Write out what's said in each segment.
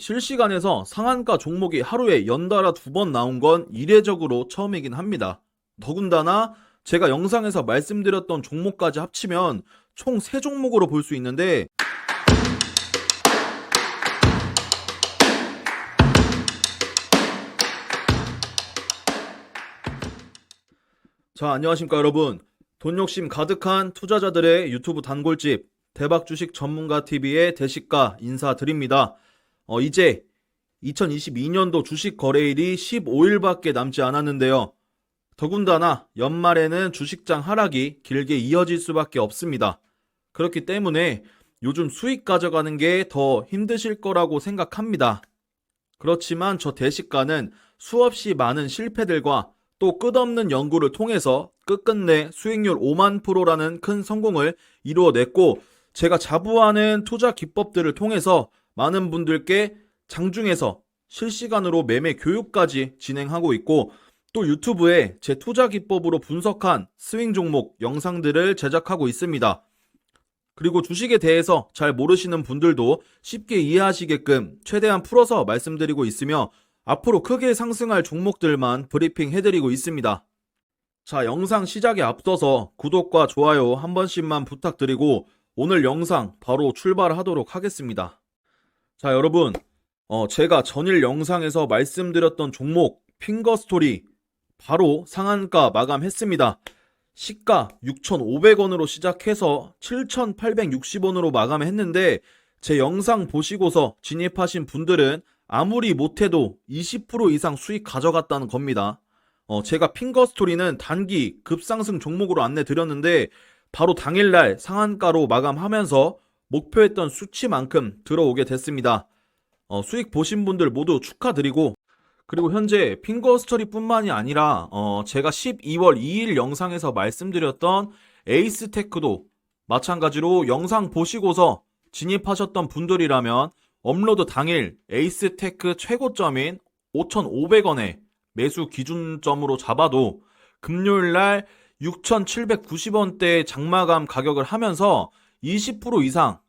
실시간에서 상한가 종목이 하루에 연달아 두 번 나온 건 이례적으로 처음이긴 합니다. 더군다나 제가 영상에서 말씀드렸던 종목까지 합치면 총 3종목으로 볼 수 있는데 자, 안녕하십니까 여러분. 돈 욕심 가득한 투자자들의 유튜브 단골집 대박 주식 전문가 TV의 대식가 인사드립니다. 어, 이제 2022년도 주식 거래일이 15일밖에 남지 않았는데요. 더군다나 연말에는 주식장 하락이 길게 이어질 수밖에 없습니다. 그렇기 때문에 요즘 수익 가져가는 게 더 힘드실 거라고 생각합니다. 그렇지만 저 대식가는 수없이 많은 실패들과 또 끝없는 연구를 통해서 끝끝내 수익률 5만 프로라는 큰 성공을 이루어냈고 제가 자부하는 투자 기법들을 통해서 많은 분들께 장중에서 실시간으로 매매 교육까지 진행하고 있고 또 유튜브에 제 투자 기법으로 분석한 스윙 종목 영상들을 제작하고 있습니다. 그리고 주식에 대해서 잘 모르시는 분들도 쉽게 이해하시게끔 최대한 풀어서 말씀드리고 있으며 앞으로 크게 상승할 종목들만 브리핑 해드리고 있습니다. 자, 영상 시작에 앞서서 구독과 좋아요 한 번씩만 부탁드리고 오늘 영상 바로 출발하도록 하겠습니다. 자, 여러분. 어, 제가 전일 영상에서 말씀드렸던 종목 핑거 스토리 바로 상한가 마감했습니다. 시가 6,500원으로 시작해서 7,860원으로 마감했는데 제 영상 보시고서 진입하신 분들은 아무리 못해도 20% 이상 수익 가져갔다는 겁니다. 어, 제가 핑거 스토리는 단기 급상승 종목으로 안내 드렸는데 바로 당일날 상한가로 마감하면서 목표했던 수치만큼 들어오게 됐습니다. 어, 수익 보신 분들 모두 축하드리고 그리고 현재 핑거스토리뿐만이 아니라 어, 제가 12월 2일 영상에서 말씀드렸던 에이스테크도 마찬가지로 영상 보시고서 진입하셨던 분들이라면 업로드 당일 에이스테크 최고점인 5,500원에 매수 기준점으로 잡아도 금요일 날 6,790원대 장마감 가격을 하면서 20% 이상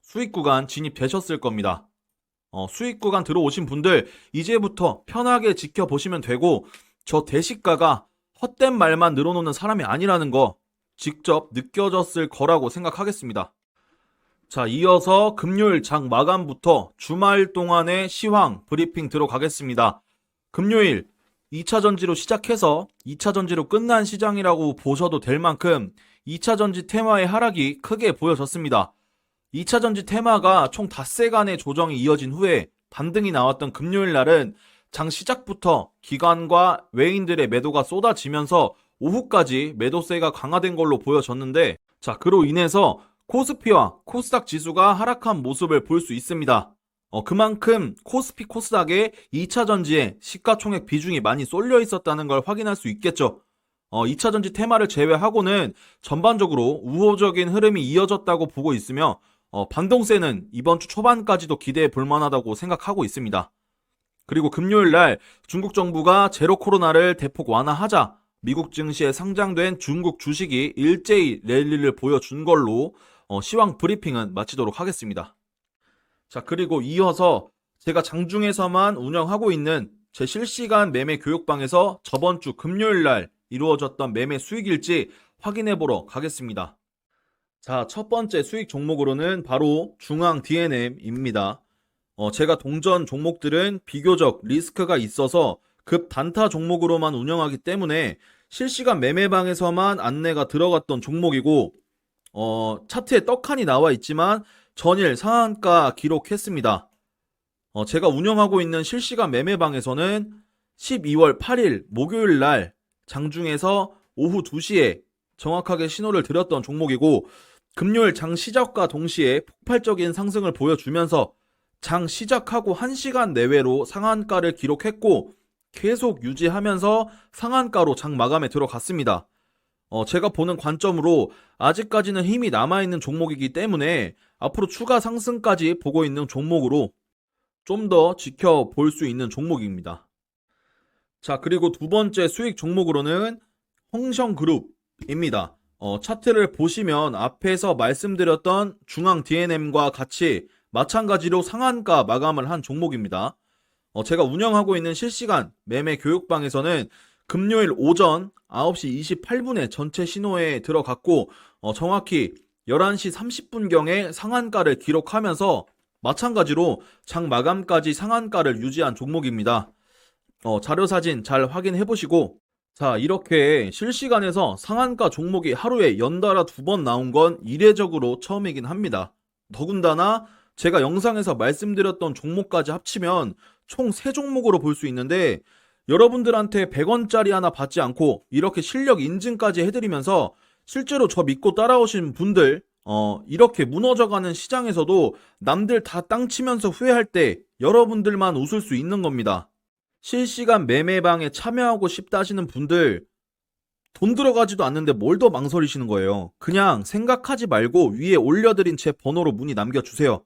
수익 구간 진입되셨을 겁니다. 어, 수익 구간 들어오신 분들 이제부터 편하게 지켜보시면 되고 저 대시가가 헛된 말만 늘어놓는 사람이 아니라는 거 직접 느껴졌을 거라고 생각하겠습니다. 자, 이어서 금요일 장 마감부터 주말 동안의 시황 브리핑 들어가겠습니다. 금요일 2차 전지로 시작해서 2차 전지로 끝난 시장이라고 보셔도 될 만큼 2차 전지 테마의 하락이 크게 보여졌습니다. 2차 전지 테마가 총 닷새간의 조정이 이어진 후에 반등이 나왔던 금요일 날은 장 시작부터 기관과 외인들의 매도가 쏟아지면서 오후까지 매도세가 강화된 걸로 보여졌는데 자, 그로 인해서 코스피와 코스닥 지수가 하락한 모습을 볼 수 있습니다. 어, 그만큼 코스피 코스닥의 2차 전지에 시가총액 비중이 많이 쏠려 있었다는 걸 확인할 수 있겠죠. 어, 2차 전지 테마를 제외하고는 전반적으로 우호적인 흐름이 이어졌다고 보고 있으며 어, 반동세는 이번 주 초반까지도 기대해 볼 만하다고 생각하고 있습니다. 그리고 금요일 날 중국 정부가 제로 코로나를 대폭 완화하자 미국 증시에 상장된 중국 주식이 일제히 랠리를 보여준 걸로 어, 시황 브리핑은 마치도록 하겠습니다. 자, 그리고 이어서 제가 장중에서만 운영하고 있는 제 실시간 매매 교육방에서 저번 주 금요일 날 이루어졌던 매매 수익일지 확인해 보러 가겠습니다. 자, 첫 번째 수익 종목으로는 바로 중앙 DNM입니다. 어, 제가 동전 종목들은 비교적 리스크가 있어서 급 단타 종목으로만 운영하기 때문에 실시간 매매방에서만 안내가 들어갔던 종목이고, 어, 차트에 떡하니 나와 있지만 전일 상한가 기록했습니다. 어, 제가 운영하고 있는 실시간 매매방에서는 12월 8일 목요일 날 장중에서 오후 2시에 정확하게 신호를 드렸던 종목이고 금요일 장 시작과 동시에 폭발적인 상승을 보여주면서 장 시작하고 1시간 내외로 상한가를 기록했고 계속 유지하면서 상한가로 장 마감에 들어갔습니다. 어, 제가 보는 관점으로 아직까지는 힘이 남아있는 종목이기 때문에 앞으로 추가 상승까지 보고 있는 종목으로 좀 더 지켜볼 수 있는 종목입니다. 자, 그리고 두 번째 수익 종목으로는 홍성그룹입니다. 어, 차트를 보시면 앞에서 말씀드렸던 중앙 DNM과 같이 마찬가지로 상한가 마감을 한 종목입니다. 어, 제가 운영하고 있는 실시간 매매 교육방에서는 금요일 오전 9시 28분에 전체 신호에 들어갔고 어, 정확히 11시 30분경에 상한가를 기록하면서 마찬가지로 장 마감까지 상한가를 유지한 종목입니다. 어, 자료 사진 잘 확인해 보시고 자, 이렇게 실시간에서 상한가 종목이 하루에 연달아 두 번 나온 건 이례적으로 처음이긴 합니다. 더군다나 제가 영상에서 말씀드렸던 종목까지 합치면 총 3종목으로 볼 수 있는데 여러분들한테 100원짜리 하나 받지 않고 이렇게 실력 인증까지 해드리면서 실제로 저 믿고 따라오신 분들 어, 이렇게 무너져가는 시장에서도 남들 다 땅 치면서 후회할 때 여러분들만 웃을 수 있는 겁니다. 실시간 매매방에 참여하고 싶다 하시는 분들 돈 들어가지도 않는데 뭘 더 망설이시는 거예요. 그냥 생각하지 말고 위에 올려드린 제 번호로 문의 남겨주세요.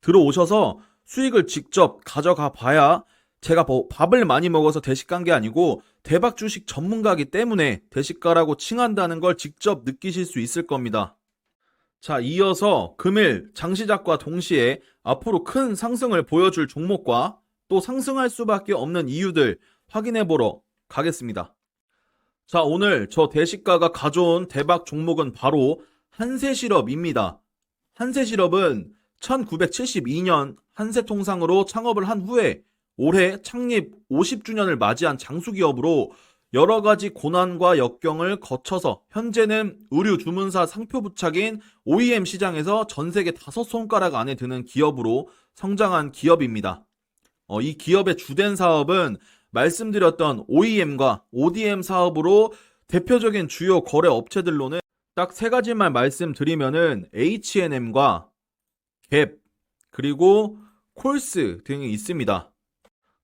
들어오셔서 수익을 직접 가져가 봐야 제가 뭐 밥을 많이 먹어서 대식간 게 아니고 대박 주식 전문가기 때문에 대식가라고 칭한다는 걸 직접 느끼실 수 있을 겁니다. 자, 이어서 금일 장 시작과 동시에 앞으로 큰 상승을 보여줄 종목과 또 상승할 수밖에 없는 이유들 확인해 보러 가겠습니다. 자, 오늘 저 대식가가 가져온 대박 종목은 바로 한세실업입니다. 한세실업은 1972년 한세통상으로 창업을 한 후에 올해 창립 50주년을 맞이한 장수기업으로 여러 가지 고난과 역경을 거쳐서 현재는 의류 주문사 상표 부착인 OEM 시장에서 전 세계 다섯 손가락 안에 드는 기업으로 성장한 기업입니다. 어, 이 기업의 주된 사업은 말씀드렸던 OEM과 ODM 사업으로 대표적인 주요 거래 업체들로는 딱 세 가지만 말씀드리면은 H&M과 갭 그리고 콜스 등이 있습니다.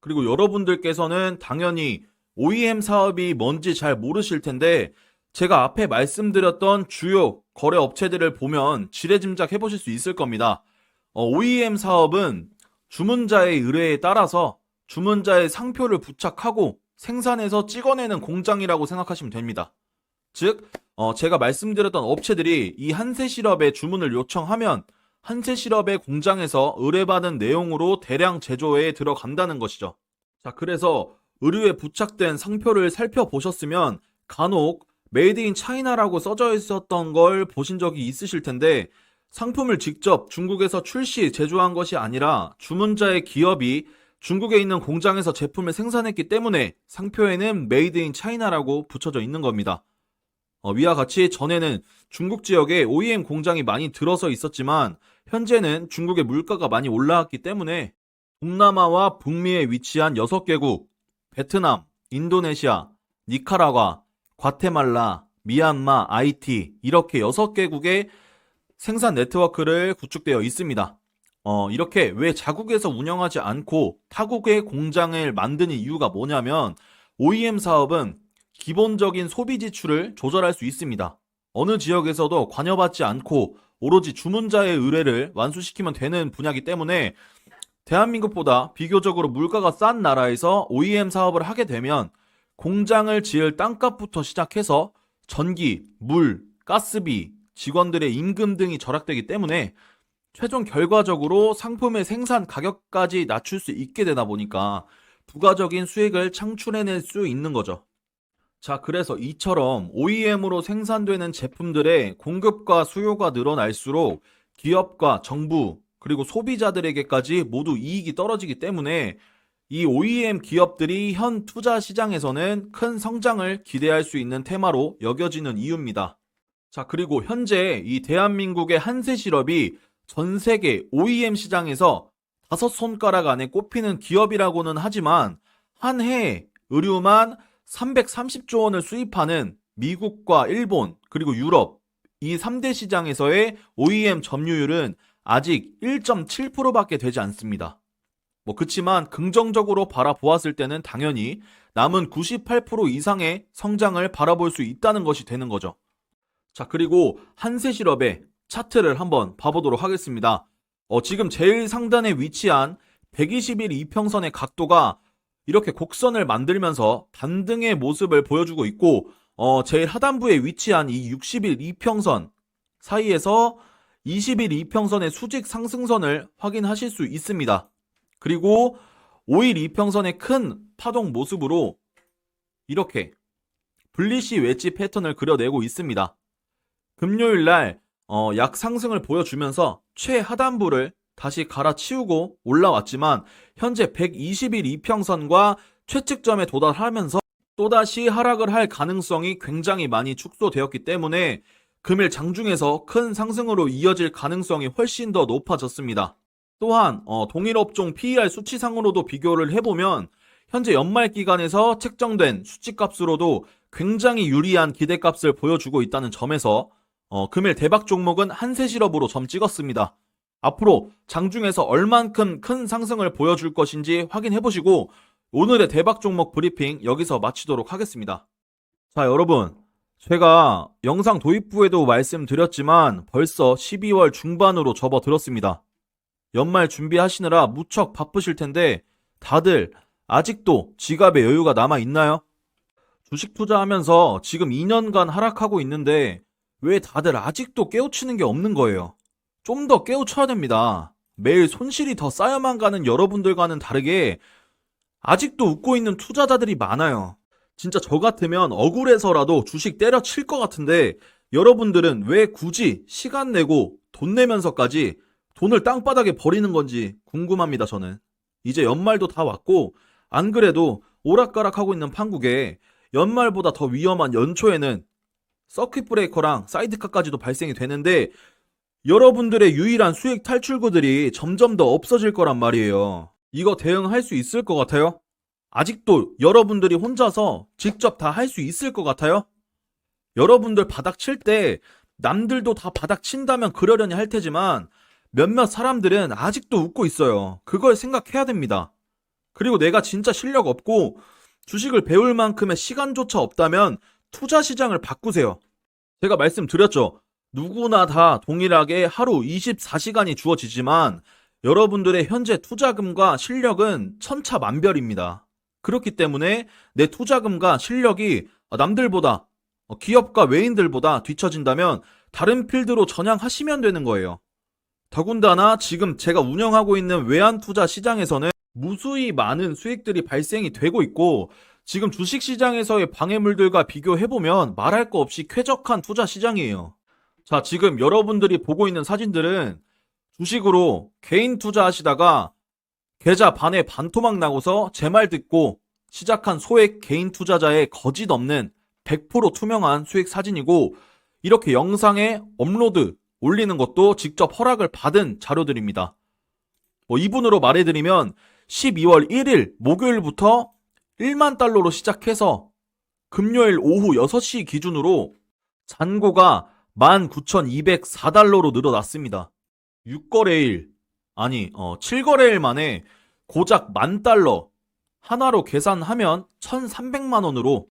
그리고 여러분들께서는 당연히 OEM 사업이 뭔지 잘 모르실 텐데 제가 앞에 말씀드렸던 주요 거래 업체들을 보면 지레짐작 해보실 수 있을 겁니다. 어, OEM 사업은 주문자의 의뢰에 따라서 주문자의 상표를 부착하고 생산해서 찍어내는 공장이라고 생각하시면 됩니다. 즉, 어, 제가 말씀드렸던 업체들이 이 한세실업에 주문을 요청하면 한세실업의 공장에서 의뢰받은 내용으로 대량 제조에 들어간다는 것이죠. 자, 그래서 의류에 부착된 상표를 살펴보셨으면 간혹 메이드 인 차이나라고 써져 있었던 걸 보신 적이 있으실 텐데 상품을 직접 중국에서 출시, 제조한 것이 아니라 주문자의 기업이 중국에 있는 공장에서 제품을 생산했기 때문에 상표에는 메이드 인 차이나라고 붙여져 있는 겁니다. 어, 위와 같이 전에는 중국 지역에 OEM 공장이 많이 들어서 있었지만 현재는 중국의 물가가 많이 올라왔기 때문에 동남아와 북미에 위치한 6개국, 베트남, 인도네시아, 니카라과, 과테말라, 미얀마, 아이티 이렇게 6개국의 생산 네트워크를 구축되어 있습니다. 어, 이렇게 왜 자국에서 운영하지 않고 타국의 공장을 만드는 이유가 뭐냐면 OEM 사업은 기본적인 소비 지출을 조절할 수 있습니다. 어느 지역에서도 관여받지 않고 오로지 주문자의 의뢰를 완수시키면 되는 분야이기 때문에 대한민국보다 비교적으로 물가가 싼 나라에서 OEM 사업을 하게 되면 공장을 지을 땅값부터 시작해서 전기, 물, 가스비, 직원들의 임금 등이 절약되기 때문에 최종 결과적으로 상품의 생산 가격까지 낮출 수 있게 되다 보니까 부가적인 수익을 창출해낼 수 있는 거죠. 자, 그래서 이처럼 OEM으로 생산되는 제품들의 공급과 수요가 늘어날수록 기업과 정부, 그리고 소비자들에게까지 모두 이익이 떨어지기 때문에 이 OEM 기업들이 현 투자 시장에서는 큰 성장을 기대할 수 있는 테마로 여겨지는 이유입니다. 자, 그리고 현재 이 대한민국의 한세 실업이 전 세계 OEM 시장에서 다섯 손가락 안에 꼽히는 기업이라고는 하지만 한 해에 의류만 330조 원을 수입하는 미국과 일본 그리고 유럽 이 3대 시장에서의 OEM 점유율은 아직 1.7%밖에 되지 않습니다. 뭐 그치만 긍정적으로 바라보았을 때는 당연히 남은 98% 이상의 성장을 바라볼 수 있다는 것이 되는 거죠. 자, 그리고 한세 실업의 차트를 한번 봐보도록 하겠습니다. 어, 지금 제일 상단에 위치한 120일 이평선의 각도가 이렇게 곡선을 만들면서 반등의 모습을 보여주고 있고, 어, 제일 하단부에 위치한 이 60일 이평선 사이에서 20일 이평선의 수직 상승선을 확인하실 수 있습니다. 그리고 5일 이평선의 큰 파동 모습으로 이렇게 블리시 웨지 패턴을 그려내고 있습니다. 금요일 날 어, 약 상승을 보여주면서 최하단부를 다시 갈아치우고 올라왔지만 현재 120일 이평선과 최측점에 도달하면서 또다시 하락을 할 가능성이 굉장히 많이 축소되었기 때문에 금일 장중에서 큰 상승으로 이어질 가능성이 훨씬 더 높아졌습니다. 또한 어, 동일 업종 PER 수치상으로도 비교를 해보면 현재 연말 기간에서 책정된 수치값으로도 굉장히 유리한 기대값을 보여주고 있다는 점에서 어, 금일 대박 종목은 한세 실업으로 점 찍었습니다. 앞으로 장중에서 얼만큼 큰 상승을 보여줄 것인지 확인해 보시고 오늘의 대박 종목 브리핑 여기서 마치도록 하겠습니다. 자, 여러분. 제가 영상 도입부에도 말씀드렸지만 벌써 12월 중반으로 접어들었습니다. 연말 준비하시느라 무척 바쁘실 텐데 다들 아직도 지갑에 여유가 남아 있나요? 주식 투자하면서 지금 2년간 하락하고 있는데 왜 다들 아직도 깨우치는 게 없는 거예요? 좀 더 깨우쳐야 됩니다. 매일 손실이 더 쌓여만 가는 여러분들과는 다르게 아직도 웃고 있는 투자자들이 많아요. 진짜 저 같으면 억울해서라도 주식 때려칠 것 같은데 여러분들은 왜 굳이 시간 내고 돈 내면서까지 돈을 땅바닥에 버리는 건지 궁금합니다, 저는. 이제 연말도 다 왔고, 안 그래도 오락가락하고 있는 판국에 연말보다 더 위험한 연초에는 서킷 브레이커랑 사이드카까지도 발생이 되는데 여러분들의 유일한 수익 탈출구들이 점점 더 없어질 거란 말이에요. 이거 대응할 수 있을 것 같아요? 아직도 여러분들이 혼자서 직접 다 할 수 있을 것 같아요? 여러분들 바닥 칠 때 남들도 다 바닥 친다면 그러려니 할 테지만 몇몇 사람들은 아직도 웃고 있어요. 그걸 생각해야 됩니다. 그리고 내가 진짜 실력 없고 주식을 배울 만큼의 시간조차 없다면 투자 시장을 바꾸세요. 제가 말씀드렸죠. 누구나 다 동일하게 하루 24시간이 주어지지만 여러분들의 현재 투자금과 실력은 천차만별입니다. 그렇기 때문에 내 투자금과 실력이 남들보다 어, 기업과 외인들보다 뒤처진다면 다른 필드로 전향하시면 되는 거예요. 더군다나 지금 제가 운영하고 있는 외환 투자 시장에서는 무수히 많은 수익들이 발생이 되고 있고 지금 주식 시장에서의 방해물들과 비교해보면 말할 거 없이 쾌적한 투자 시장이에요. 자, 지금 여러분들이 보고 있는 사진들은 주식으로 개인 투자하시다가 계좌 반에 반토막 나고서 제 말 듣고 시작한 소액 개인 투자자의 거짓 없는 100% 투명한 수익 사진이고 이렇게 영상에 업로드 올리는 것도 직접 허락을 받은 자료들입니다. 뭐 이분으로 말해드리면 12월 1일 목요일부터 1만 달러로 시작해서 금요일 오후 6시 기준으로 잔고가 19,204달러로 늘어났습니다. 6거래일, 아니, 어, 7거래일 만에 고작 만 달러, 하나로 계산하면 1,300만 원으로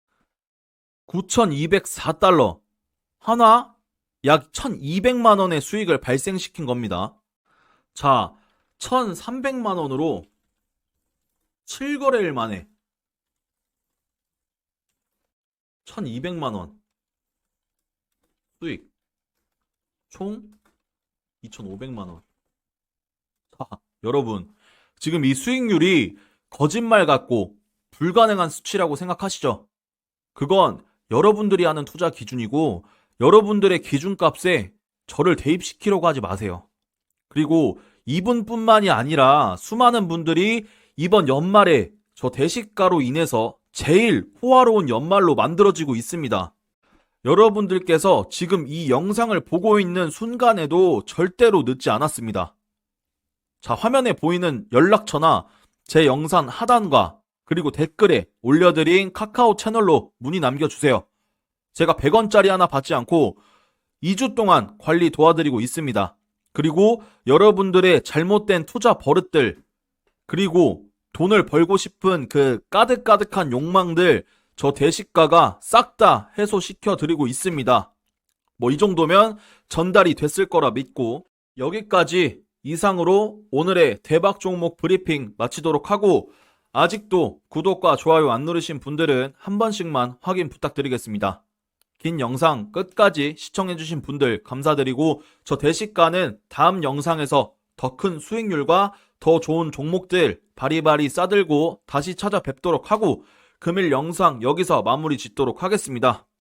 9,204달러, 하나 약 1,200만 원의 수익을 발생시킨 겁니다. 자, 1,300만 원으로 7거래일 만에 1,200만 원 수익 총 2,500만원. 자, 여러분, 지금 이 수익률이 거짓말 같고 불가능한 수치라고 생각하시죠? 그건 여러분들이 하는 투자 기준이고 여러분들의 기준값에 저를 대입시키려고 하지 마세요. 그리고 이분뿐만이 아니라 수많은 분들이 이번 연말에 저 대식가로 인해서 제일 호화로운 연말로 만들어지고 있습니다. 여러분들께서 지금 이 영상을 보고 있는 순간에도 절대로 늦지 않았습니다. 자, 화면에 보이는 연락처나 제 영상 하단과 그리고 댓글에 올려드린 카카오 채널로 문의 남겨주세요. 제가 100원짜리 하나 받지 않고 2주 동안 관리 도와드리고 있습니다. 그리고 여러분들의 잘못된 투자 버릇들, 그리고 돈을 벌고 싶은 그 까득까득한 욕망들, 저 대식가가 싹 다 해소시켜 드리고 있습니다. 뭐 이 정도면 전달이 됐을 거라 믿고 여기까지 이상으로 오늘의 대박 종목 브리핑 마치도록 하고 아직도 구독과 좋아요 안 누르신 분들은 한 번씩만 확인 부탁드리겠습니다. 긴 영상 끝까지 시청해주신 분들 감사드리고 저 대시가는 다음 영상에서 더 큰 수익률과 더 좋은 종목들 바리바리 싸들고 다시 찾아뵙도록 하고 금일 영상 여기서 마무리 짓도록 하겠습니다.